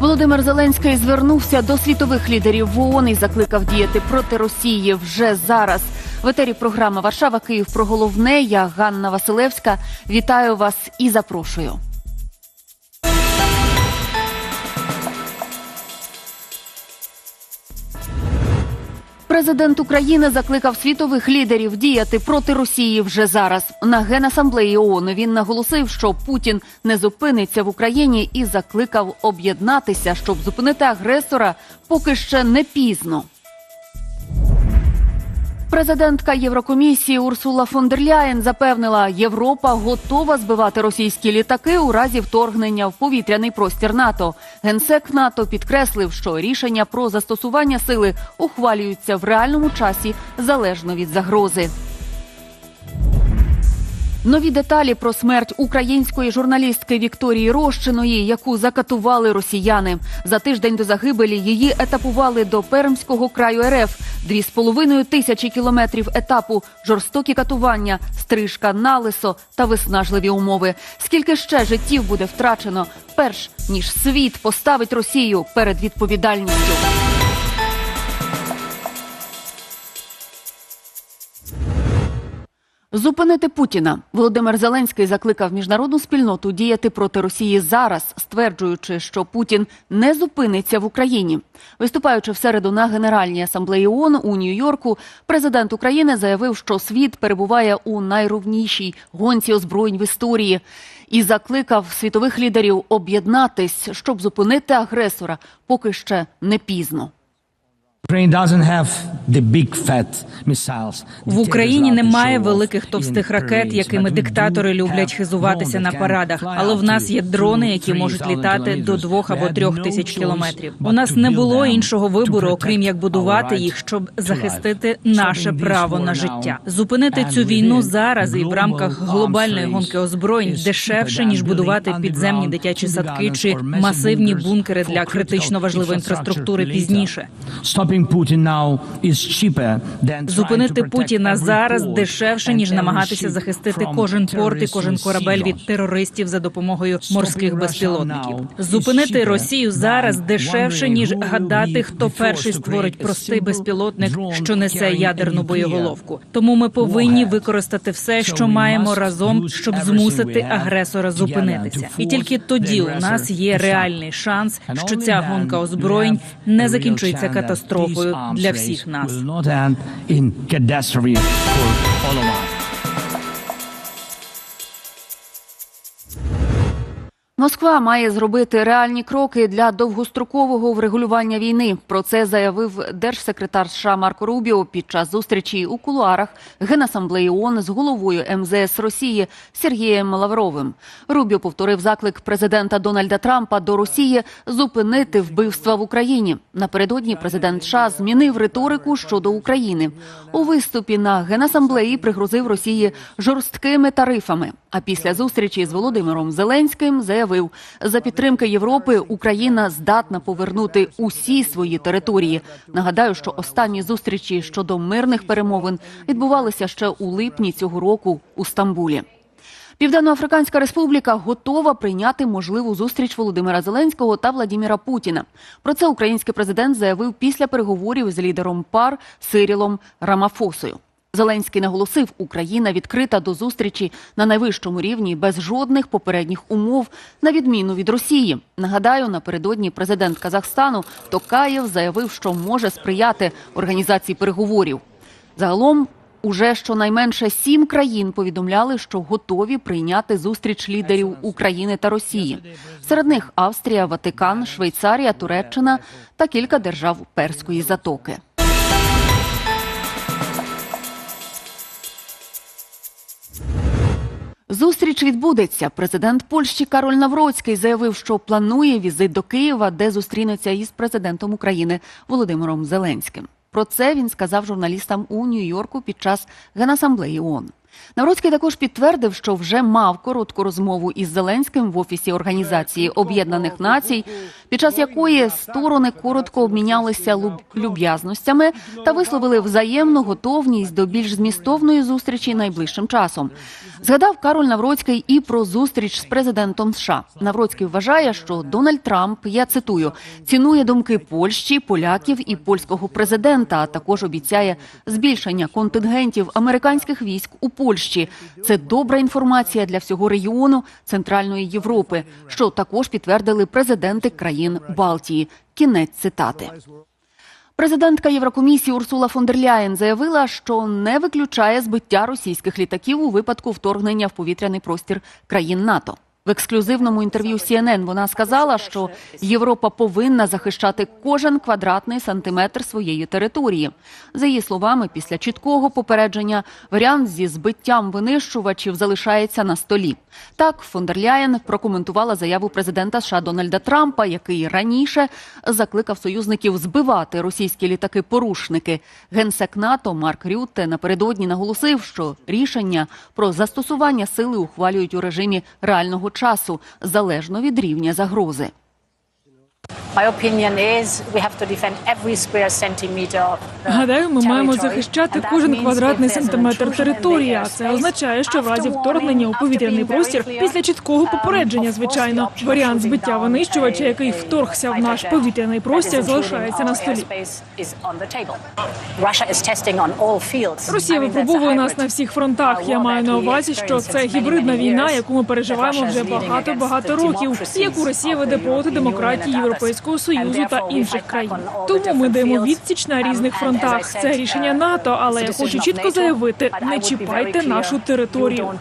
Володимир Зеленський звернувся до світових лідерів в ООН і закликав діяти проти Росії вже зараз. В етері програма Варшава Київ про головне. Я Ганна Василевська. Вітаю вас і запрошую. Президент України закликав світових лідерів діяти проти Росії вже зараз. На генасамблеї ООН він наголосив, що Путін не зупиниться в Україні і закликав об'єднатися, щоб зупинити агресора, поки ще не пізно. Президентка Єврокомісії Урсула фон дер Ляєн запевнила, Європа готова збивати російські літаки у разі вторгнення в повітряний простір НАТО. Генсек НАТО підкреслив, що рішення про застосування сили ухвалюються в реальному часі залежно від загрози. Нові деталі про смерть української журналістки Вікторії Рощиної, яку закатували росіяни. За тиждень до загибелі її етапували до Пермського краю РФ. Дві з половиною тисячі кілометрів етапу, жорстокі катування, стрижка налисо та виснажливі умови. Скільки ще життів буде втрачено, перш ніж світ поставить Росію перед відповідальністю. Зупинити Путіна Володимир Зеленський закликав міжнародну спільноту діяти проти Росії зараз, стверджуючи, що Путін не зупиниться в Україні. Виступаючи в середу на Генеральній асамблеї ООН у Нью-Йорку, президент України заявив, що світ перебуває у найрувнішій гонці озброєнь в історії, і закликав світових лідерів об'єднатись, щоб зупинити агресора, поки ще не пізно. В Україні немає великих товстих ракет, якими диктатори люблять хизуватися на парадах. Але в нас є дрони, які можуть літати до двох або трьох тисяч кілометрів. У нас не було іншого вибору, окрім як будувати їх, щоб захистити наше право на життя. Зупинити цю війну зараз і в рамках глобальної гонки озброєнь дешевше ніж будувати підземні дитячі садки чи масивні бункери для критично важливої інфраструктури пізніше. Зупинити Путіна зараз дешевше ніж намагатися захистити кожен порт і кожен корабель від терористів за допомогою морських безпілотників. Зупинити Росію зараз дешевше ніж гадати, хто перший створить простий безпілотник, що несе ядерну боєголовку. Тому ми повинні використати все, що маємо разом, щоб змусити агресора зупинитися. І тільки тоді у нас є реальний шанс, що ця гонка озброєнь не chance катастрофою для race всіх нас. Москва має зробити реальні кроки для довгострокового врегулювання війни. Про це заявив держсекретар США Марко Рубіо під час зустрічі у кулуарах Генасамблеї ООН з головою МЗС Росії Сергієм Лавровим. Рубіо повторив заклик президента Дональда Трампа до Росії зупинити вбивства в Україні. Напередодні президент США змінив риторику щодо України. У виступі на генасамблеї пригрозив Росії жорсткими тарифами. А після зустрічі з Володимиром Зеленським заявив, за підтримки Європи Україна здатна повернути усі свої території. Нагадаю, що останні зустрічі щодо мирних перемовин відбувалися ще у липні цього року у Стамбулі. Південноафриканська республіка готова прийняти можливу зустріч Володимира Зеленського та Владіміра Путіна. Про це український президент заявив після переговорів з лідером пар Сирілом Рамафосою. Зеленський наголосив, Україна відкрита до зустрічі на найвищому рівні без жодних попередніх умов, на відміну від Росії. Нагадаю, напередодні президент Казахстану Токаєв заявив, що може сприяти організації переговорів. Загалом, уже щонайменше сім країн повідомляли, що готові прийняти зустріч лідерів України та Росії. Серед них Австрія, Ватикан, Швейцарія, Туреччина та кілька держав Перської затоки. Зустріч відбудеться. Президент Польщі Кароль Навроцький заявив, що планує візит до Києва, де зустрінеться із президентом України Володимиром Зеленським. Про це він сказав журналістам у Нью-Йорку під час генасамблеї ООН. Навроцький також підтвердив, що вже мав коротку розмову із Зеленським в офісі Організації Об'єднаних Націй. Під час якої сторони коротко обмінялися люб'язностями та висловили взаємну готовність до більш змістовної зустрічі найближчим часом. Згадав Кароль Навроцький і про зустріч з президентом США. Навроцький вважає, що Дональд Трамп, я цитую, цінує думки Польщі, поляків і польського президента, а також обіцяє збільшення контингентів американських військ у Польщі. Це добра інформація для всього регіону Центральної Європи, що також підтвердили президенти країн Балтії. Кінець цитати. Президентка Єврокомісії Урсула фон дер Ляєн заявила, що не виключає збиття російських літаків у випадку вторгнення в повітряний простір країн НАТО. В ексклюзивному інтерв'ю CNN вона сказала, що Європа повинна захищати кожен квадратний сантиметр своєї території. За її словами, після чіткого попередження варіант зі збиттям винищувачів залишається на столі. Так, фон дер Ляєн прокоментувала заяву президента США Дональда Трампа, який раніше закликав союзників збивати російські літаки-порушники. Генсек НАТО Марк Рютте напередодні наголосив, що рішення про застосування сили ухвалюють у режимі реального часу залежно від рівня загрози. Гадаю, ми маємо захищати кожен квадратний сантиметр території. А це означає, що в разі вторгнення у повітряний простір, після чіткого um, попередження, звичайно, варіант збиття винищувача, який вторгся в наш повітряний простір, залишається на столі. Росія випробовує нас на всіх фронтах. Я маю на увазі, що це гібридна війна, яку ми переживаємо вже багато багато років, і яку Росія веде проти демократії and Європейського. Союзу та інших країн. Тому ми даємо відсіч на різних фронтах. Це рішення НАТО, але я хочу чітко заявити: не чіпайте нашу територію.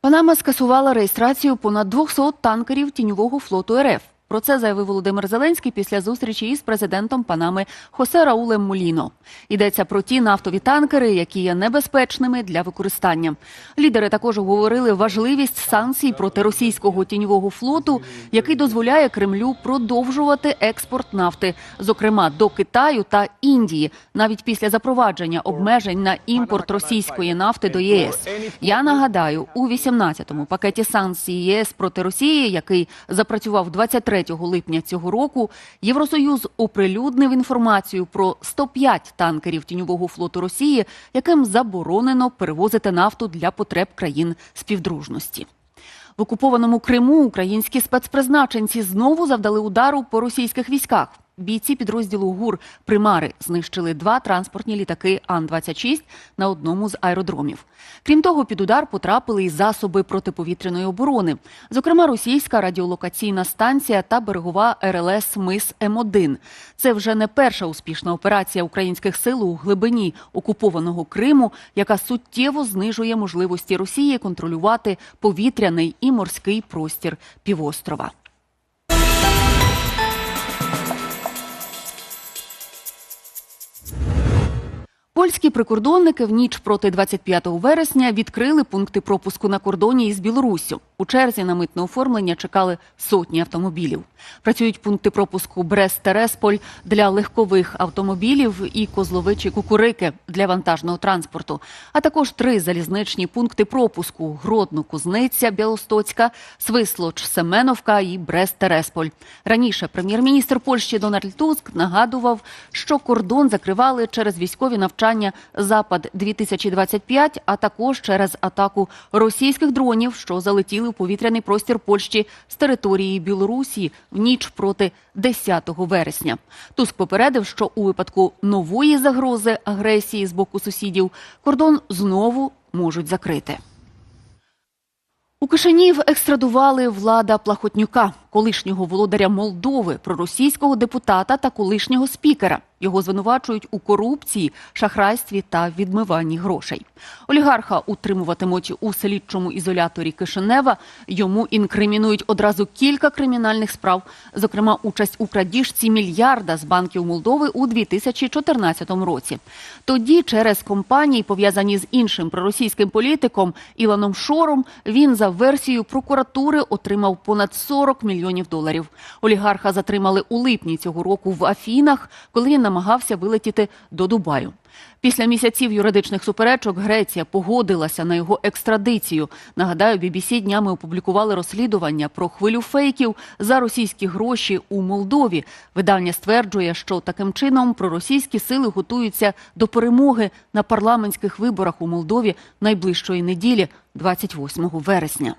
Панама скасувала реєстрацію понад 200 танкерів тіньового флоту РФ. Про це заявив Володимир Зеленський після зустрічі із президентом Панами Хосе Раулем Муліно. Йдеться про ті нафтові танкери, які є небезпечними для використання. Лідери також говорили важливість санкцій проти російського тіньового флоту, який дозволяє Кремлю продовжувати експорт нафти, зокрема до Китаю та Індії, навіть після запровадження обмежень на імпорт російської нафти до ЄС. Я нагадаю, у 18-му пакеті санкцій ЄС проти Росії, який запрацював 23 липня цього року, Євросоюз оприлюднив інформацію про 105 танкерів тіньового флоту Росії, яким заборонено перевозити нафту для потреб країн співдружності. В окупованому Криму українські спецпризначенці знову завдали удару по російських військах. Бійці підрозділу ГУР Примари знищили два транспортні літаки Ан-26 на одному з аеродромів. Крім того, під удар потрапили й засоби протиповітряної оборони, зокрема російська радіолокаційна станція та берегова РЛС Мис М1. Це вже не перша успішна операція українських сил у глибині окупованого Криму, яка суттєво знижує можливості Росії контролювати повітряний і морський простір півострова. Польські прикордонники в ніч проти 25 вересня відкрили пункти пропуску на кордоні із Білоруссю. У черзі на митне оформлення чекали сотні автомобілів. Працюють пункти пропуску Брест-Тересполь для легкових автомобілів і Козловичі Кукурики для вантажного транспорту, а також три залізничні пункти пропуску: Гродно, Кузниця, Білостоцька, Свислоч, Семеновка і Брест-Тересполь. Раніше прем'єр-міністр Польщі Дональд Туск нагадував, що кордон закривали через військові навчання Запад 2025 а також через атаку російських дронів, що залетіли в повітряний простір Польщі з території Білорусі в ніч проти 10 вересня. Туск попередив, що у випадку нової загрози агресії з боку сусідів кордон знову можуть закрити. У Кишинів екстрадували влада Плахотнюка, колишнього володаря Молдови, проросійського депутата та колишнього спікера. Його звинувачують у корупції, шахрайстві та відмиванні грошей. Олігарха утримуватимуть у слідчому ізоляторі Кишинева. Йому інкримінують одразу кілька кримінальних справ, зокрема участь у крадіжці мільярда з банків Молдови у 2014 році. Тоді через компанії, пов'язані з іншим проросійським політиком Іланом Шором, він за версією прокуратури отримав понад 40 мільйонів доларів. Олігарха затримали у липні цього року в Афінах, коли він намагався вилетіти до Дубаю. Після місяців юридичних суперечок Греція погодилася на його екстрадицію. Нагадаю, BBC днями опублікували розслідування про хвилю фейків за російські гроші у Молдові. Видання стверджує, що таким чином проросійські сили готуються до перемоги на парламентських виборах у Молдові найближчої неділі, 28 вересня.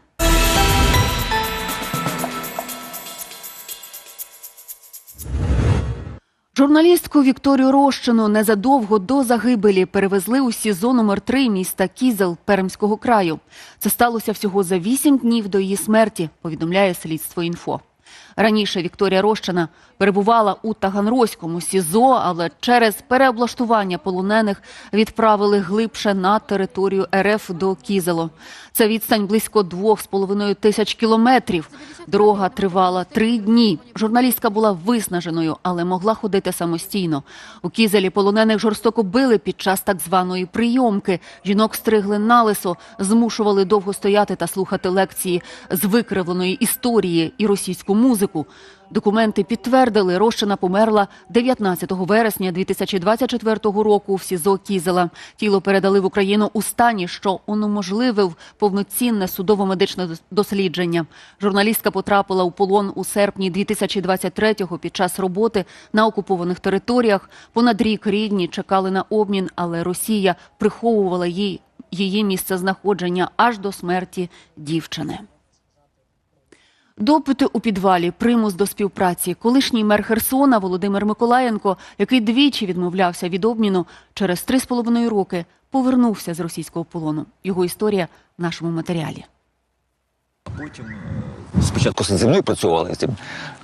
Журналістку Вікторію Рощину незадовго до загибелі перевезли у СІЗО номер 3 міста Кізел Пермського краю. Це сталося всього за вісім днів до її смерті, повідомляє слідство інфо. Раніше Вікторія Рощина перебувала у Таганрозькому СІЗО, але через переоблаштування полонених відправили глибше на територію РФ до Кізело. Це відстань близько двох з половиною тисяч кілометрів. Дорога тривала три дні. Журналістка була виснаженою, але могла ходити самостійно. У Кізелі полонених жорстоко били під час так званої прийомки. Жінок стригли налисо, змушували довго стояти та слухати лекції з викривленої історії і російську музику. Документи підтвердили, Рощина померла 19 вересня 2024 року в СІЗО Кізела. Тіло передали в Україну у стані, що унеможливив повноцінне судово-медичне дослідження. Журналістка потрапила у полон у серпні 2023-го під час роботи на окупованих територіях. Понад рік рідні чекали на обмін, але Росія приховувала їй її місце знаходження аж до смерті дівчини. Допити у підвалі, примус до співпраці. Колишній мер Херсона Володимир Миколаєнко, який двічі відмовлявся від обміну, через три з половиною роки повернувся з російського полону. Його історія в нашому матеріалі. Потім Спочатку зі мною працювали з цим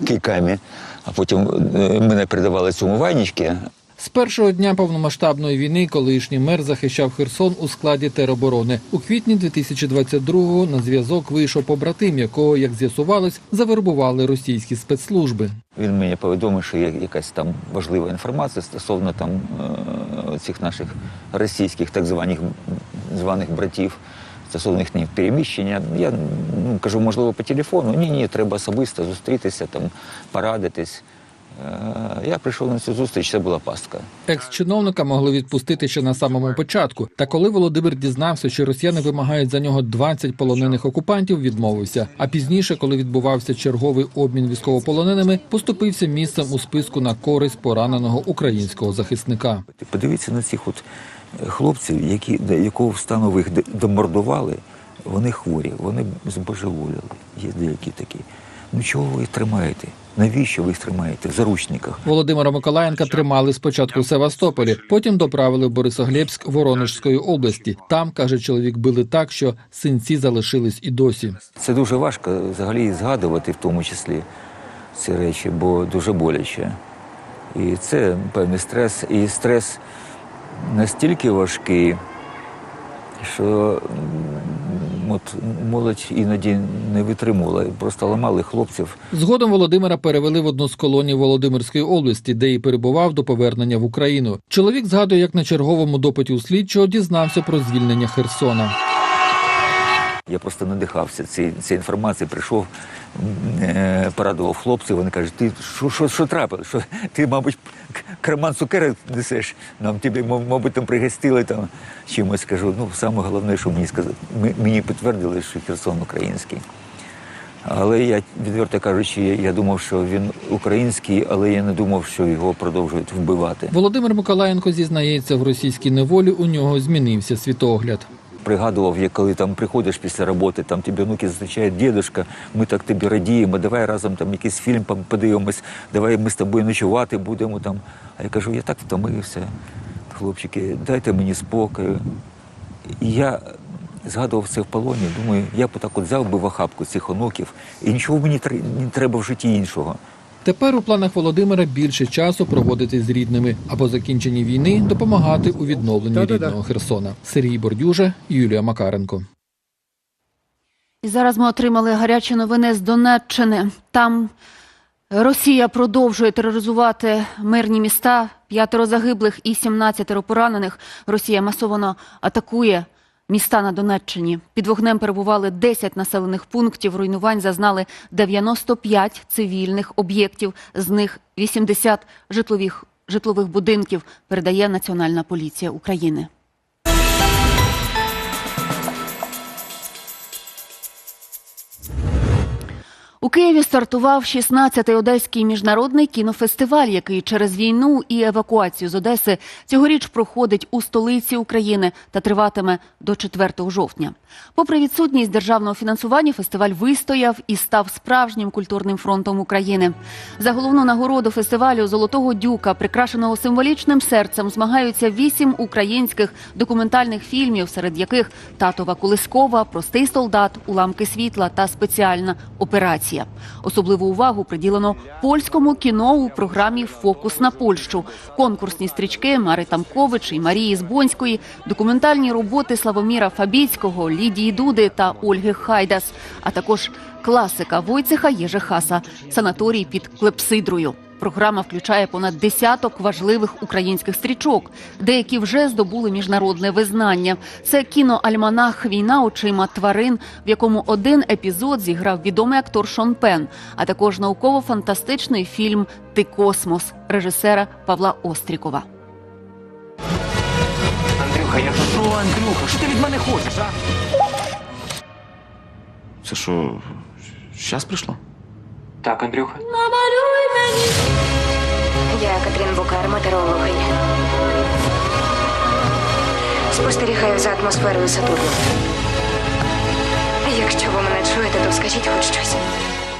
кийками, а потім е, мене передавали цьому вайнічки. З першого дня повномасштабної війни колишній мер захищав Херсон у складі тероборони. У квітні 2022-го на зв'язок вийшов побратим, якого, як з'ясувалось, завербували російські спецслужби. Він мені повідомив, що є якась там важлива інформація стосовно там е, цих наших російських так званих званих братів. Стосовно їхніх переміщення, я ну, кажу, можливо, по телефону. Ні, ні, треба особисто зустрітися, там, порадитись. Е, Я прийшов на цю зустріч, це була пастка. Екс-чиновника могли відпустити ще на самому початку. Та коли Володимир дізнався, що росіяни вимагають за нього 20 полонених окупантів, відмовився. А пізніше, коли відбувався черговий обмін військовополоненими, поступився місцем у списку на користь пораненого українського захисника. Подивіться на цих от хлопців, які, до якого стану ви їх домордували, вони хворі, вони збожеволіли. Є деякі такі. Ну чого ви їх тримаєте? Навіщо ви їх тримаєте в заручниках? Володимира Миколаєнка тримали спочатку в Севастополі, потім доправили в Борисоглебськ Воронежської області. Там каже чоловік, били так, що синці залишились і досі. Це дуже важко взагалі згадувати, в тому числі ці речі, бо дуже боляче. І це певний стрес. І стрес настільки важкий, що от молодь іноді не витримувала, просто ламали хлопців. Згодом Володимира перевели в одну з колоній Володимирської області, де і перебував до повернення в Україну. Чоловік згадує, як на черговому допиті у слідчого дізнався про звільнення Херсона. Я просто надихався цією цією інформацією, прийшов, е, порадував хлопців. Вони кажуть, ти що, що, що трапилось? Що ти, мабуть, карман цукерок несеш? Нам мав- мабуть, там пригостили там чимось. Кажу, ну саме головне, що мені сказали, мені підтвердили, що Херсон український. Але я, відверто кажучи, я думав, що він український, але я не думав, що його продовжують вбивати. Володимир Миколаєнко зізнається, в російській неволі у нього змінився світогляд. Пригадував, як коли там приходиш після роботи, там тебе внуки зустрічають дідушка, ми так тобі радіємо, давай разом там якийсь фільм подивимось, давай ми з тобою ночувати будемо там. А я кажу, я так втомився, хлопчики, дайте мені спокою. І я згадував це в полоні, думаю, я б так от взяв би в охапку цих онуків, і нічого мені не треба в житті іншого. Тепер у планах Володимира більше часу проводити з рідними, а по закінченні війни допомагати у відновленні рідного Херсона. Сергій Бордюжа, Юлія Макаренко. І зараз ми отримали гарячі новини з Донеччини. Там Росія продовжує тероризувати мирні міста. П'ятеро загиблих і 17 поранених. Росія масово атакує міста на Донеччині. Під вогнем перебували 10 населених пунктів. Руйнувань зазнали 95 цивільних об'єктів, з них 80 житлових житлових будинків, передає Національна поліція України. У Києві стартував 16-й одеський міжнародний кінофестиваль, який через війну і евакуацію з Одеси цьогоріч проходить у столиці України та триватиме до 4 жовтня. Попри відсутність державного фінансування, фестиваль вистояв і став справжнім культурним фронтом України. За головну нагороду фестивалю Золотого дюка, прикрашеного символічним серцем, змагаються вісім українських документальних фільмів, серед яких татова Кулискова, Простий солдат, Уламки світла та спеціальна операція. Особливу увагу приділено польському кіно у програмі Фокус на Польщу. Конкурсні стрічки Мари Тамкович і Марії Збонської, документальні роботи Славоміра Фабіцького, Лідії Дуди та Ольги Хайдас, а також класика Войцеха Єжехаса Санаторій під Клепсидрою. Програма включає понад десяток важливих українських стрічок. Деякі вже здобули міжнародне визнання. Це кіноальманах Війна очима тварин, в якому один епізод зіграв відомий актор Шон Пен, а також науково-фантастичний фільм Ти космос режисера Павла Острікова. Андрюха, я кажу, Андрюха, що ти від мене хочеш, а? Це що, щас прийшло? Так, Андрюха. Я Катрін Букар, метеорологиня. Спостерігаю за атмосферою Сатурну. Якщо ви мене чуєте, то скажіть хоч щось.